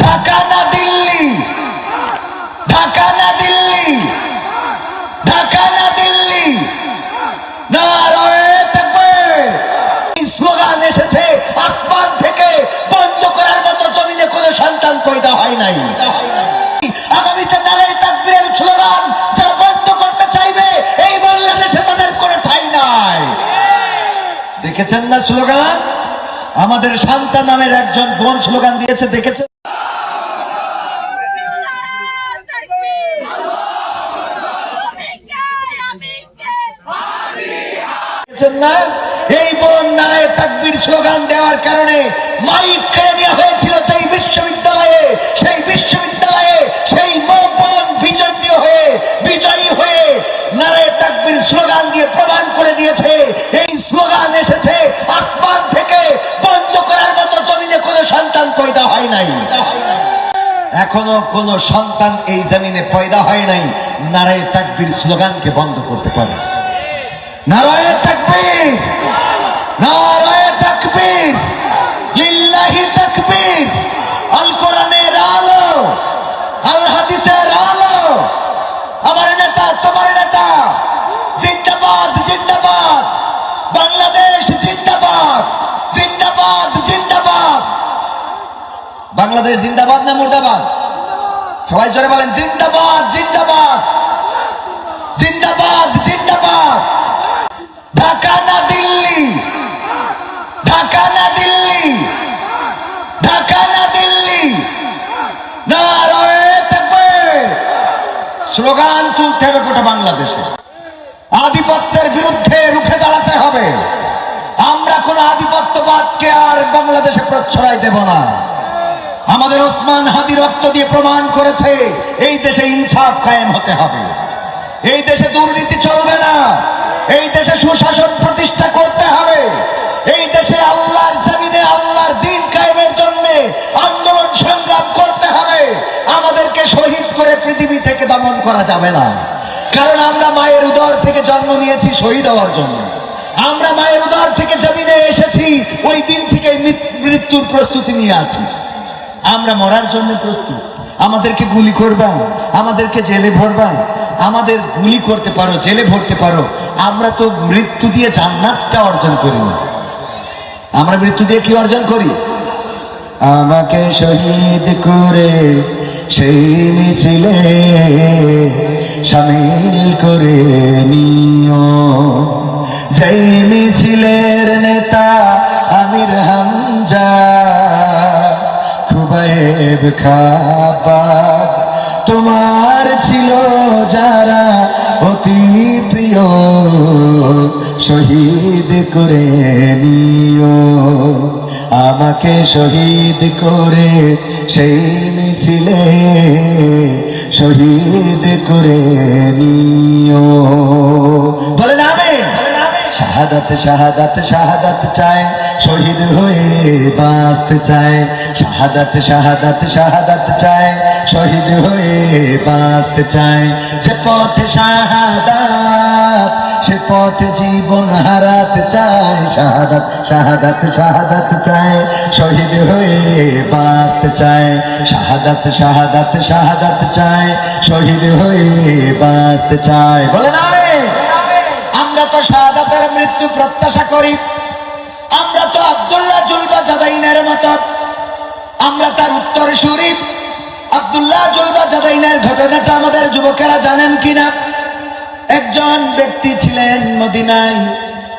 ঢাকা না দিল্লি? ঢাকা না দিল্লি? ঢাকা না দিল্লি? স্লোগান এসেছে থেকে বন্ধ করার মতো জমিনে কোনো সন্তান পয়দা হয় নাই। আগামীতে তাকবীরের স্লোগান বন্ধ করতে চাইবে, এই বাংলাদেশে তাদের কোনো ঠাঁই নাই। দেখেছেন না স্লোগান? আমাদের শান্তা নামের একজন বোন স্লোগান দিয়েছে, দেখেছেন? দেখেছেন না এই বোন তাকবীর স্লোগান দেওয়ার কারণে মাইক কেড়ে নেওয়া হয়েছিল সেই বিশ্ববিদ্যালয়ে সেই বিশ্ববিদ্যালয়ে সেই বোন বিজয়ী হয়ে বিজয়ী হয়ে নারায় তাকবীর স্লোগান দিয়ে প্রমাণ করে দিয়েছে। এই স্লোগান এসেছে আসমান থেকে বন্ধ করার মতো জমিনে কোনো সন্তান পয়দা হয় নাই। এখনও কোন সন্তান এই জমিনে পয়দা হয় নাই। নারায় তাকবীর স্লোগানকে বন্ধ করতে পারে। নারায় তাকবীর নারায় তাকবীর, লিল্লাহি তাকবীর, আল কোরআনের আলো, আল হাদিসের আলো। আমার নেতা, তোমার নেতা, জিন্দাবাদ জিন্দাবাদ। বাংলাদেশ জিন্দাবাদ জিন্দাবাদ জিন্দাবাদ। বাংলাদেশ জিন্দাবাদ না মুর্দাবাদ? সবাই জোরে বলেন, জিন্দাবাদ জিন্দাবাদ। জিন্দাবাদ জিন্দাবাদ। ঢাকা না দিল্লি? ঢাকা না দিল্লি? স্লোগান তুলতে হবে গোটা বাংলাদেশে। আধিপত্যের বিরুদ্ধে রুখে দাঁড়াতে হবে। আমরা কোন আধিপত্যবাদকে আর বাংলাদেশে প্রশ্রয় দেব না। আমাদের ওসমান হাদি রক্ত দিয়ে প্রমাণ করেছে, এই দেশে ইনসাফ কায়েম হতে হবে। এই দেশে দুর্নীতি চলবে না। এই দেশে সুশাসন প্রতিষ্ঠা করতে হবে। এই দেশে আল্লাহর জমিনে আল্লাহর দিন কায়েমের জন্য আন্দোলন সংগ্রাম করতে হবে। আমাদেরকে শহীদ করে পৃথিবী থেকে দমন করা যাবে না। কারণ আমরা মায়ের উদর থেকে জন্ম নিয়েছি শহীদ হওয়ার জন্য। আমরা মায়ের উদর থেকে জমিনে এসেছি, ওই দিন থেকে মৃত্যুর প্রস্তুতি নিয়ে আছি। আমরা মরার জন্য প্রস্তুত। আমাদেরকে গুলি করবা, আমাদেরকে জেলে ভরবা, আমাদের গুলি করতে পারো, জেলে ভরতে পারো, আমরা তো মৃত্যু দিয়ে জান্নাতটা অর্জন করিনি আমরা মৃত্যু দিয়ে কি অর্জন করি? আমাকে শহীদ করে সেই মিছিলে সামিল করে নিও। যেই মিছিলের নেতা আমির হামজা খুবাইব খাবাব। তোমার ছিল যারা অতি প্রিয়, শহীদ করে নিও। আমাকে শহীদ করে সেই মিছিলে শহীদ করে নিও। বলেন আমিন। শাহাদাত শাহাদাত শাহাদাত চায়। শহীদ হয়ে বাঁচতে চায়, শাহাদাত শাহাদাত শাহাদাত চায়, শহীদ হয়ে বাঁচতে চায়। যে পথে শাহাদাত, সে পথে জীবন হারাতে চায়, শাহাদাত শাহাদাত শাহাদাত চায়, শহীদ হয়ে বাঁচতে চায়, শাহাদাত শাহাদাত শাহাদাত চায়, শহীদ হয়ে বাঁচতে চায়। বলেন আমিন আমরা তো শাহাদাতের মৃত্যু প্রত্যাশা করি। আমরা তো আব্দুল্লাহ জুলবা জাদাইনের মত। আমরা তার উত্তর শরীফ। আব্দুল্লাহ জুলবা জাদাইনের ঘটনাটা আমাদের যুবকেরা জানেন কিনা? একজন ব্যক্তি ছিলেন মদিনায়।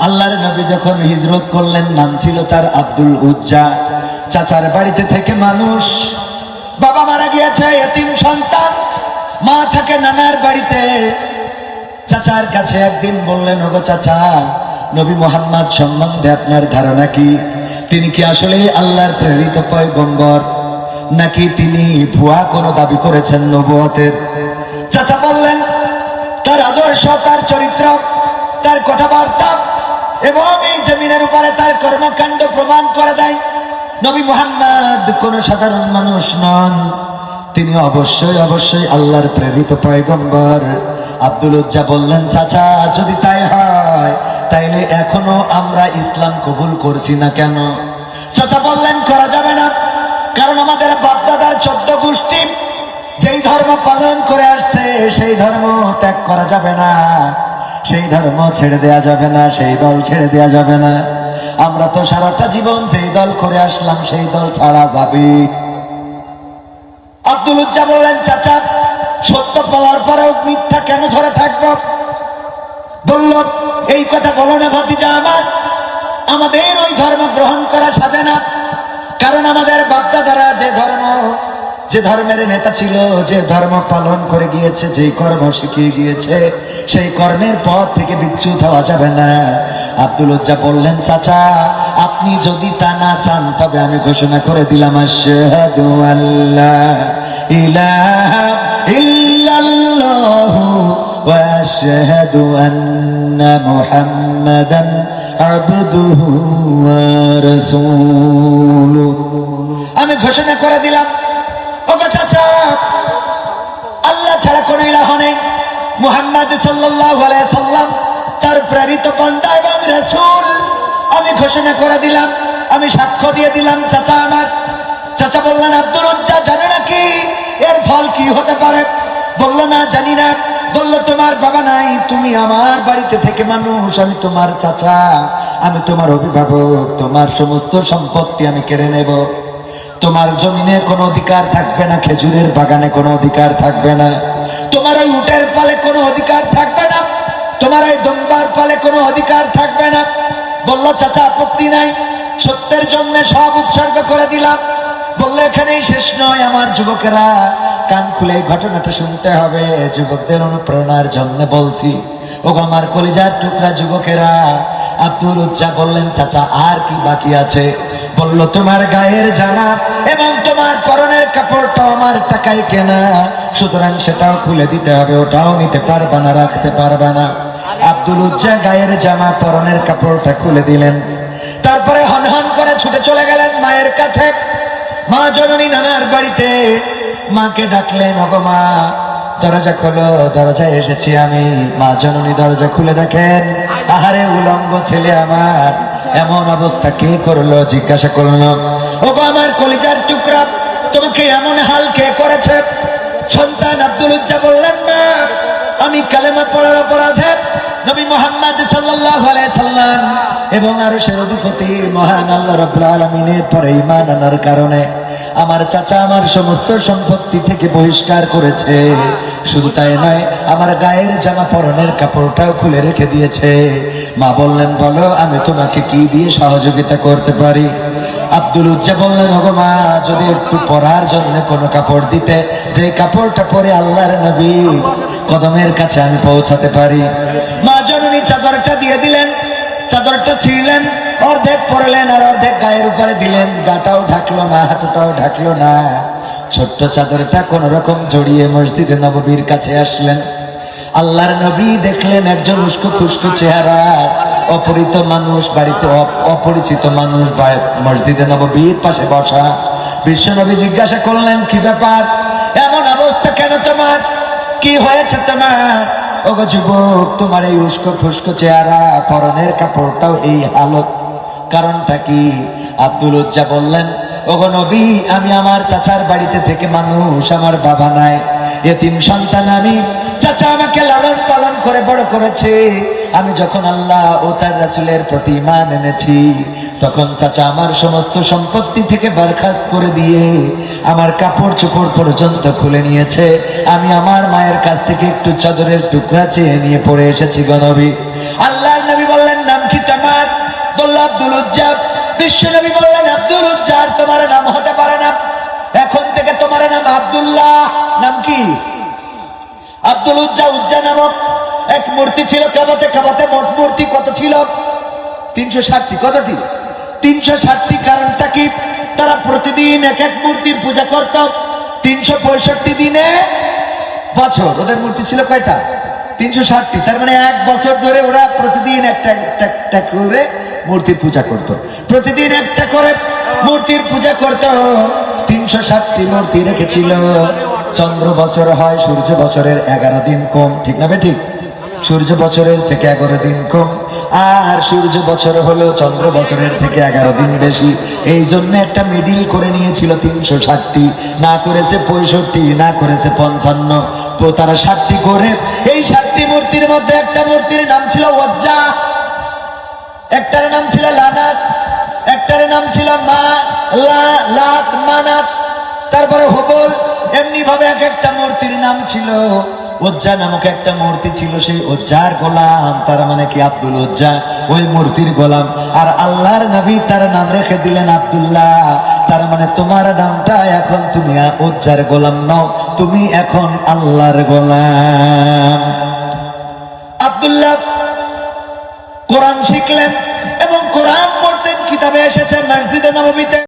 আল্লাহর নবী যখন হিজরত করলেন, নাম ছিল তার আব্দুল উজ্জা। চাচার বাড়িতে থেকে মানুষ। বাবা মারা গিয়েছে, এতিম সন্তান। মা থাকে নানার বাড়িতে। চাচার কাছে একদিন বললেন, ওগো চাচা নবী মোহাম্মদ সম্বন্ধে আপনার ধারণা কি? তিনি কি আসলে আল্লাহর প্রেরিত পয়গম্বর? নাকি তিনি ভুয়া কোনো দাবি করেছেন নবুয়তের? চাচা বললেন, তার আদর্শ, তার চরিত্র, তার কথাবার্তা এবং এই জমিনের উপরে তার কর্মকাণ্ড প্রমাণ করে দেয়। নবী মোহাম্মদ কোন সাধারণ মানুষ নন। তিনি অবশ্যই অবশ্যই আল্লাহর প্রেরিত পয়গম্বর। আব্দুল উজ্জা বললেন, চাচা, যদি তাই হয় তাইলে এখনও আমরা ইসলাম কবুল করছি না কেন? চাচা বললেন, করা যাবে না। কারণ আমাদের বাপদাদার চোদ্দ গোষ্ঠী যেই ধর্ম পালন করে আসছে, সেই ধর্ম ত্যাগ করা যাবে না। সেই ধর্ম ছেড়ে দেয়া যাবে না, সেই দল ছেড়ে দেয়া যাবে না। আমরা তো সারাটা জীবন যেই দল করে আসলাম, সেই দল ছাড়া যাবে। আব্দুল উজ্জা বললেন, চাচা, সত্য পাওয়ার পরেও মিথ্যা কেন ধরে থাকব? এই কথা বলো না ভাতিজা আমার। আমাদের ওই ধর্ম গ্রহণ করা সাজে না। কারণ আমাদের বাপদাদারা যে ধর্ম, যে ধর্মের নেতা ছিল, যে ধর্ম পালন করে গিয়েছে, যে কর্ম শিখিয়ে গিয়েছে, সেই কর্মের পথ থেকে বিচ্যুত হওয়া যাবে না। আব্দুল উজ্জা বললেন, চাচা, আপনি যদি তা না চান, তবে আমি ঘোষণা করে দিলাম আল্লাহ ইলাহা ইল্লাল্লাহু ان محمدا عبده ورسوله আমি ঘোষণা করে দিলাম ওগো চাচা আল্লাহ ছাড়া কোনো ইলাহ নেই মুহাম্মদ সাল্লাল্লাহু আলাইহি সাল্লাম তার প্রেরিত বান্দা এবং রাসূল আমি ঘোষণা করে দিলাম আমি সাক্ষ্য দিয়ে দিলাম চাচা আমার চাচা বললেন আব্দুল উজ্জা জানে নাকি এর ফল কি হতে পারে বললো না জানি না বলল, তোমার বাবা নাই, তুমি আমার বাড়িতে থেকে মানুষ, আমি তোমার চাচা, আমি তোমার অভিভাবক, তোমার সমস্ত সম্পত্তি আমি কেড়ে নেব। তোমার জমিনে কোনো অধিকার থাকবে না, খেজুরের বাগানে কোনো অধিকার থাকবে না। তোমার ওই উটের পালে কোনো অধিকার থাকবে না, তোমার ওই দম্বার পালে কোনো অধিকার থাকবে না। বলল, চাচা, আপত্তি নাই, সত্যের জন্য সব উৎসর্গ করে দিলাম। বলল, এখানেই শেষ নয় আমার যুবকেরা কান খুলে ঘটনাটা শুনতে হবে। যুবকদের অনুপ্রেরণার জন্য বলছি ও আমার কলিজার টুকরা যুবকেরা, আব্দুল উজ্জা বললেন, চাচা, আর কি বাকি আছে? বলল, তোমার গায়ের জামা এবং তোমার পরনের কাপড়টাও আমার টাকায় কেনা। সুতরাং সেটাও খুলে দিতে হবে, ওটাও নিতে পারবা না, রাখতে পারবা না। আব্দুল উজ্জা গায়ের জামা, পরনের কাপড়টা খুলে দিলেন। তারপরে হন হন করে ছুটে চলে গেলেন মায়ের কাছে। মা জননী নানার বাড়িতে মাকে ডাকলেন মা, দরজা খোলো, দরজায় এসেছি আমি। মা জননী দরজা খুলে দেখেন, আহারে উলঙ্গ ছেলে আমার, এমন অবস্থা কে করল? জিজ্ঞাসা করল, ওগো আমার কলিজার টুকরা, তোমাকে এমন হাল কে করেছে? সন্তান আব্দুল উজ্জা বললেন না আমি কালেমা পড়ার অপরাধে নবী মোহাম্মদ সাল্লাল্লাহু আলাইহি সাল্লাম এবং আরশের অধিপতি মহান আল্লাহ রাব্বুল আলামিনের পরে ঈমান আনার কারণে আমার চাচা আমার সমস্ত সম্পত্তি থেকে বহিষ্কার করেছে। শুধু তাই নয়, আমার গায়ের জামা পরনের কাপড়টাও খুলে রেখে দিয়েছে। মা বললেন, বলো, আমি তোমাকে কি দিয়ে সহযোগিতা করতে পারি? আব্দুল উজ্জা বললেন, ওগো মা, যদি একটু পরার জন্য কোনো কাপড় দিতে, যে কাপড়টা পরে আল্লাহর নবী কদমের কাছে আমি পৌঁছাতে পারি। মা জননী চাদরটা দিয়ে দিলেন, চাদরটা ছিঁড়লেন, অর্ধেক পরলেন আর অর্ধেক গায়ের উপরে দিলেন। গাটাও ঢাকলো না, হাঁটুটাও ঢাকলো না। ছোট্ট চাদরটা কোন রকম জড়িয়ে মসজিদে নববীর কাছে আসলেন। আল্লাহর নবী দেখলেন একজন উস্কো খুস্কো চেহারা, অপরিত মানুষ, বাড়িতে অপ- অপরিচিত মানুষ মসজিদে নববীর পাশে বসা। বিশ্ব নবী জিজ্ঞাসা করলেন, কি ব্যাপার? এমন অবস্থা কেন তোমার? কি হয়েছে তোমার? ওগো যুবক, তোমার এই উস্কো ফুস্কো চেহারা, পরনের কাপড়টাও এই হালত। কারণটা কি? আব্দুল উজ্জা বললেন, ওগো নবী, আমি আমার চাচার বাড়িতে থেকে মানুষ, আমার বাবা নাই। এতিম সন্তান আমি। চাচা আমাকে লালন করে বড় করেছে। আমি যখন আল্লাহ ও তার রাসুলের প্রতি ইমান এনেছি, তখন চাচা আমার সমস্ত সম্পত্তি থেকে বরখাস্ত করে দিয়ে আমার কাপড় চোপড় পর্যন্ত খুলে নিয়েছে। আমি আমার মায়ের কাছ থেকে একটু চাদরের টুকরা চেয়ে নিয়ে পড়ে এসেছি গনবী আল্লাহর নবী বললেন, নাম কি তোমার? বলল, আব্দুল উজ্জাব। বিশ্ব নবী বললেন, আব্দুল উজ্জার তোমার নাম হতে পারে না। এখন থেকে তোমার নাম আব্দুল্লাহ। নাম কি? আব্দুল উজ্জা উজ্জা নামক এক মূর্তি ছিল কাবাতে কাবাতে মোট মূর্তি কত ছিল? তিনশো ষাটটি। কতটি? তিনশো ষাটটি। কারণটা কি? তারা প্রতিদিন এক এক মূর্তির পূজা করত। তিনশো পঁয়ষট্টি দিনে বছর। ওদের মূর্তি ছিল কয়টা? তিনশো ষাটটি। তার মানে এক বছর ধরে ওরা প্রতিদিন একটা একটা করে মূর্তির পূজা করত। প্রতিদিন একটা করে মূর্তির পূজা করত। তিনশো ষাটটি মূর্তি রেখেছিল। চন্দ্র বছর হয়, সূর্য বছরের এগারো দিন কম। ঠিক না বে ঠিক? সূর্য বছরের থেকে এগারো দিন কম, আর সূর্য বছর হলো চন্দ্র বছরের থেকে এগারো দিন বেশি। এই জন্য একটা মিডিল করে নিয়েছিল তিনশো ষাটটি, না করেছে পঁয়ষট্টি, না করেছে পঞ্চান্ন। তো তারা ষাটটি করে, এই ষাটটি মূর্তির মধ্যে একটা মূর্তির নাম ছিল ওজ্জা একটার নাম ছিল লানাত, একটার নাম ছিল মা, লা, লাত, মানাত, তারপরে হবল এমনি ভাবে এক একটা মূর্তির নাম ছিল ওজ্জা নামক একটা মূর্তি ছিল, সেই ওজ্জার গোলাম, তার মানে কি আব্দুল ওজ্জা ওই মূর্তির গোলাম। আর আল্লাহর নবী তার নাম রেখে দিলেন আব্দুল্লাহ। তার মানে তোমার নামটা এখন তুমি ওজ্জার গোলাম নও, তুমি এখন আল্লাহর গোলাম। আব্দুল্লাহ কোরআন শিখলেন এবং কোরআন পড়তেন, কিতাবে এসেছে মসজিদে নবমীতে।